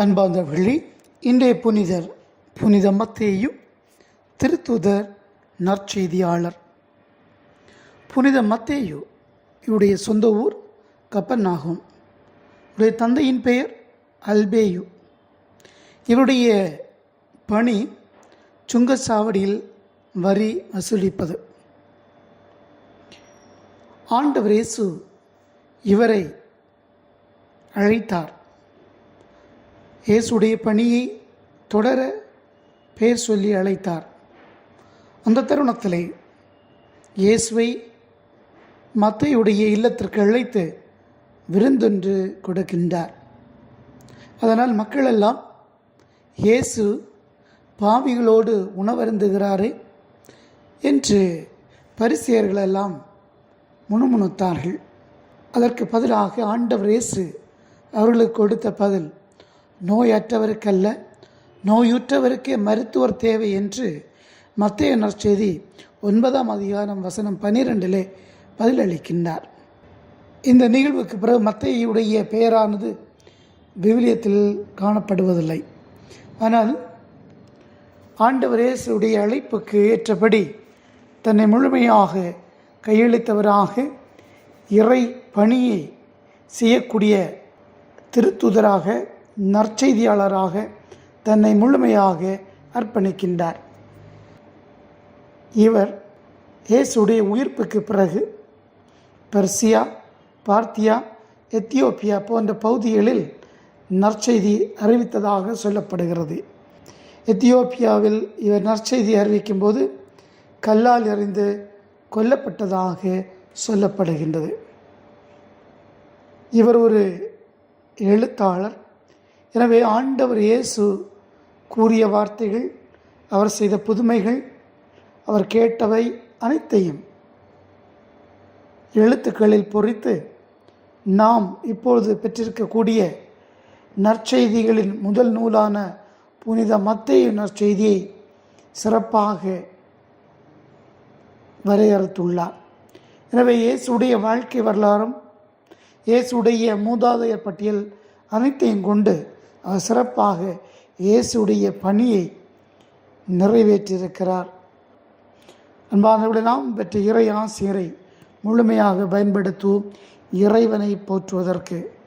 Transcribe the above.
அன்பார்ந்தவர்களே இன்றைய புனிதர் புனித மத்தேயு திருத்துதர் நற்செய்தியாளர். புனித மத்தேயு இவருடைய சொந்த ஊர் கப்பன்னாகும். இவருடைய தந்தையின் பெயர் அல்பேயு. இவருடைய பணி சுங்கச்சாவடியில் வரி வசூலிப்பது. ஆண்டவர் இயேசு இவரை அழைத்தார். இயேசுடைய பணியை தொடர பெயர் சொல்லி அழைத்தார். அந்த தருணத்திலே இயேசுவை மத்தையுடைய இல்லத்திற்கு அழைத்து விருந்தொன்று கொடுக்கின்றார். அதனால் மக்களெல்லாம் இயேசு பாவிகளோடு உணவருந்துகிறாரே என்று பரிசியர்களெல்லாம் முணுமுணுத்தார்கள். அதற்கு பதிலாக ஆண்டவர் இயேசு அவர்களுக்கு கொடுத்த பதில் நோயற்றவருக்கல்ல நோயுற்றவருக்கே மருத்துவர் தேவை என்று மத்திய நற்செய்தி ஒன்பதாம் அதிகாரம் வசனம் பனிரெண்டிலே பதிலளிக்கின்றார். இந்த நிகழ்வுக்கு பிறகு மத்தையுடைய பெயரானது விவிலியத்தில் காணப்படுவதில்லை. ஆனால் ஆண்டவர் இயேசுடைய அழைப்புக்கு ஏற்றபடி தன்னை முழுமையாக கையளித்தவராக இறை பணியை செய்யக்கூடிய திருத்துதராக நற்செய்தியாளராக தன்னை முழுமையாக அர்ப்பணிக்கின்றார். இவர் இயேசுடைய உயிர்ப்புக்கு பிறகு பெர்சியா பார்த்தியா எத்தியோப்பியா போன்ற பகுதிகளில் நற்செய்தி அறிவித்ததாக சொல்லப்படுகிறது. எத்தியோப்பியாவில் இவர் நற்செய்தி அறிவிக்கும்போது கல்லால் எறிந்து கொல்லப்பட்டதாக சொல்லப்படுகின்றது. இவர் ஒரு எழுத்தாளர் எனவே ஆண்டவர் இயேசு கூறிய வார்த்தைகள் அவர் செய்த புதுமைகள் அவர் கேட்டவை அனைத்தையும் எழுத்துக்களில் பொறித்து நாம் இப்பொழுது பெற்றிருக்கக்கூடிய நற்செய்திகளின் முதல் நூலான புனித மத்திய நற்செய்தியை சிறப்பாக வரையறுத்துள்ளார். எனவே இயேசுடைய வாழ்க்கை வரலாறும் இயேசுடைய மூதாதையர் பட்டியல் அனைத்தையும் கொண்டு சிறப்பாக இயேசுடைய பணியை நிறைவேற்றியிருக்கிறார். அன்பானவர்களை நாம் பெற்ற இறை ஆசிரியரை முழுமையாக பயன்படுத்துவோம். இறைவனை போற்றுவதற்கு.